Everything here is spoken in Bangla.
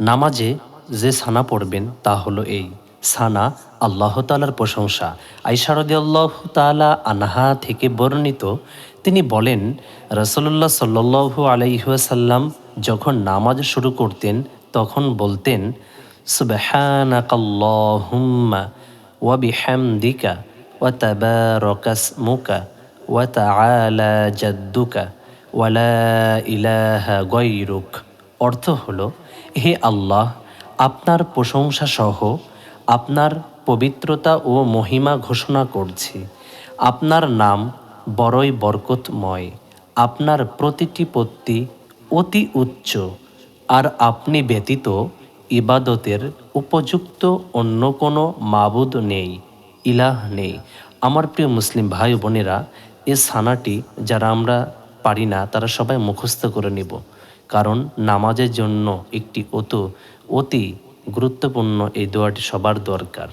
নামাজে যে সানা পড়বেন তা হলো এই। সানা আল্লাহ তালার প্রশংসা। আইসারদি আল্লাহ তালা আনহা থেকে বর্ণিত, তিনি বলেন রসল্লাহ সাল্লু আলাইসাল্লাম যখন নামাজ শুরু করতেন, তখন বলতেন ওয়া ওয়া ওয়া জাদ্দুকা ওয়ালা ইলাহা গৈরুক অর্থ হলো হে আল্লাহ, আপনার প্রশংসা সহ আপনার পবিত্রতা ও মহিমা ঘোষণা করছি। আপনার নাম বড়ই বরকতময়, আপনার প্রতিটি পত্তি অতি উচ্চ, আর আপনি ব্যতীত ইবাদতের উপযুক্ত অন্য কোনো মাবুদ নেই, ইলাহ নেই। আমার প্রিয় মুসলিম ভাই বোনেরা, এ সানাটি যারা আমরা পারি না, তারা সবাই মুখস্থ করে নিব। কারণ নামাজের জন্য একটি অত অতি গুরুত্বপূর্ণ এই দোয়াটি সবার দরকার।